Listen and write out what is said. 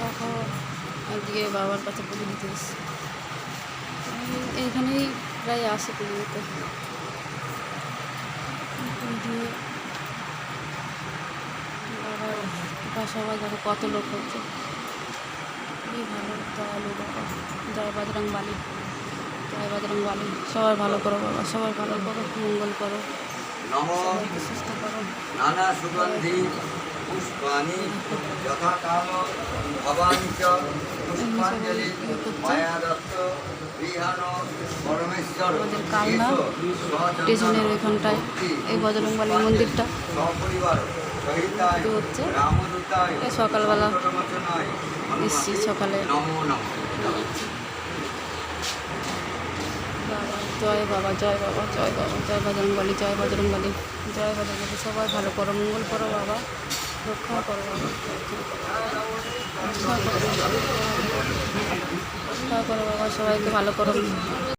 দেখো একদিকে বাবার কাছে পুজো দিতে এইখানেই প্রায় আসে পুজো দিতে বাবার সবাই দেখো কত লোক হচ্ছে। খুবই ভালো, দয়ালু বাবা। জয় বজরং বালি। জয় বজরং বালি। সবার ভালো করো বাবা সবার ভালো করো, মঙ্গল করো। নম নানা সুগন্ধি পুষ্পানি যথা কাল ভবানি পুষ্পাঞ্জলি মায়া দত্ত আমাদের কালনা স্টেশনের ওইখানটায় এই বজরংবলী মন্দিরটা। হচ্ছে। সকালবেলা এসছি সকালে নমো নমঃ বাবা জয় বাবা জয় বাবা জয় বাবা, জয় বজরঙ্গলী জয় বজরঙ্গলী জয় বজরঙ্গলী সবাই ভালো করো, মঙ্গল করো বাবা, রক্ষা করো বাবা, রক্ষা করো বাবা, সবাইকে ভালো করো।